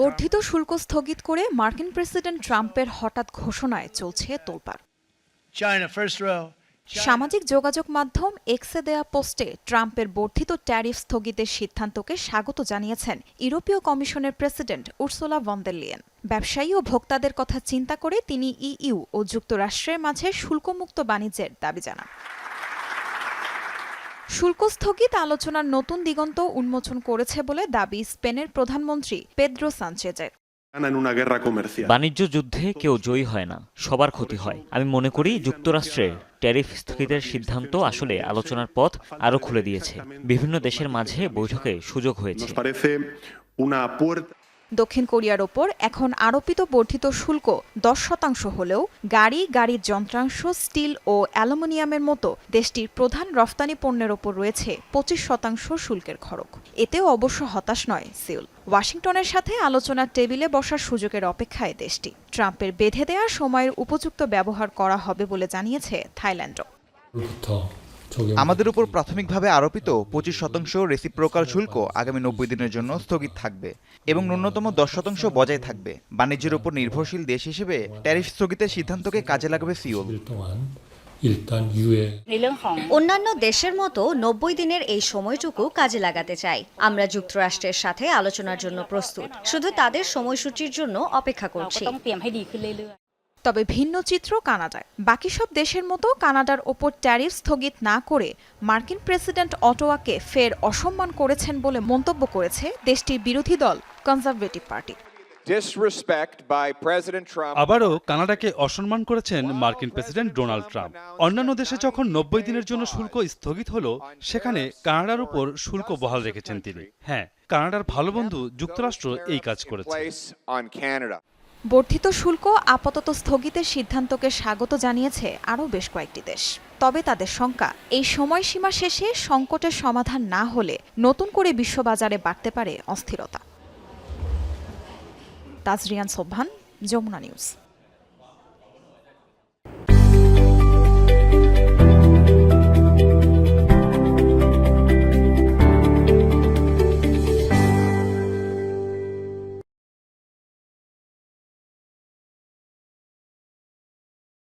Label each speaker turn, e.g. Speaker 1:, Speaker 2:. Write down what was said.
Speaker 1: বর্ধিত শুল্ক স্থগিত করে মার্কিন প্রেসিডেন্ট ট্রাম্পের হঠাৎ ঘোষণায় চলছে তোলপাড়। সামাজিক যোগাযোগ মাধ্যম এক্সে দেয়া পোস্টে ট্রাম্পের বর্ধিত ট্যারিফ স্থগিতের সিদ্ধান্তকে স্বাগত জানিয়েছেন ইউরোপীয় কমিশনের প্রেসিডেন্ট উর্সোলা ভন্দেলিয়েন ব্যবসায়ী ও ভোক্তাদের কথা চিন্তা করে তিনি ইইউ ও যুক্তরাষ্ট্রের মাঝে শুল্কমুক্ত বাণিজ্যের দাবি জানান। শুল্ক স্থগিত আলোচনার নতুন দিগন্ত উন্মোচন করেছে বলে দাবি স্পেনের প্রধানমন্ত্রী পেদ্রো সানচেজের.
Speaker 2: বাণিজ্য যুদ্ধে কেউ জয়ী হয় না সবার ক্ষতি হয়। আমি মনে করি যুক্তরাষ্ট্রের ট্যারিফ স্থগিতের সিদ্ধান্ত আসলে আলোচনার পথ আরও খুলে দিয়েছে। বিভিন্ন দেশের মাঝে বৈঠকে সুযোগ হয়েছে।
Speaker 1: দক্ষিণ কোরিয়ার ওপর এখন আরোপিত বর্ধিত শুল্ক দশ শতাংশ হলেও গাড়ি, গাড়ির যন্ত্রাংশ, স্টিল ও অ্যালুমিনিয়ামের মতো দেশটির প্রধান রফতানি পণ্যের ওপর রয়েছে পঁচিশ শতাংশ শুল্কের খরক এতেও অবশ্য হতাশ নয় সিউল। ওয়াশিংটনের সাথে আলোচনার টেবিলে বসার সুযোগের অপেক্ষায় দেশটি ট্রাম্পের বেঁধে দেয়া সময়ের উপযুক্ত ব্যবহার করা হবে বলে জানিয়েছে থাইল্যান্ডও।
Speaker 3: আমাদের উপর প্রাথমিকভাবে আরোপিত পঁচিশ শতাংশ রেসিপ্রোকাল শুল্ক আগামী নব্বই দিনের জন্য স্থগিত থাকবে এবং ন্যূনতম দশ শতাংশ বজায় থাকবে। বাণিজ্যের উপর নির্ভরশীল দেশ হিসেবে ট্যারিফ স্থগিতের সিদ্ধান্তকে কাজে লাগবে সিওল
Speaker 4: অন্যান্য দেশের মতো নব্বই দিনের এই সময়টুকু কাজে লাগাতে চাই। আমরা যুক্তরাষ্ট্রের সাথে আলোচনার জন্য প্রস্তুত। শুধু তাদের সময়সূচির জন্য অপেক্ষা করছি।
Speaker 1: তবে ভিন্ন চিত্র কানাডায়। বাকি সব দেশের মতো কানাডার ওপর ট্যারিফ স্থগিত না করে মার্কিন প্রেসিডেন্ট অটোয়াকে ফের অসম্মান করেছেন বলে মন্তব্য করেছে দেশটির বিরোধী দল কনজারভেটিভ পার্টি।
Speaker 5: আবারও কানাডাকে অসম্মান করেছেন মার্কিন প্রেসিডেন্ট ডোনাল্ড ট্রাম্প। অন্যান্য দেশে যখন নব্বই দিনের জন্য শুল্ক স্থগিত হলো সেখানে কানাডার উপর শুল্ক বহাল রেখেছেন তিনি। হ্যাঁ কানাডার ভালো বন্ধু যুক্তরাষ্ট্র এই কাজ করেছে।
Speaker 1: বর্ধিত শুল্ক আপাতত স্থগিতের সিদ্ধান্তকে স্বাগত জানিয়েছে আরও বেশ কয়েকটি দেশ। তবে তাদের শঙ্কা, এই সময়সীমা শেষে সংকটের সমাধান না হলে নতুন করে বিশ্ববাজারে বাড়তে পারে অস্থিরতা। তাজরিয়ান সোভান যমুনা নিউজ।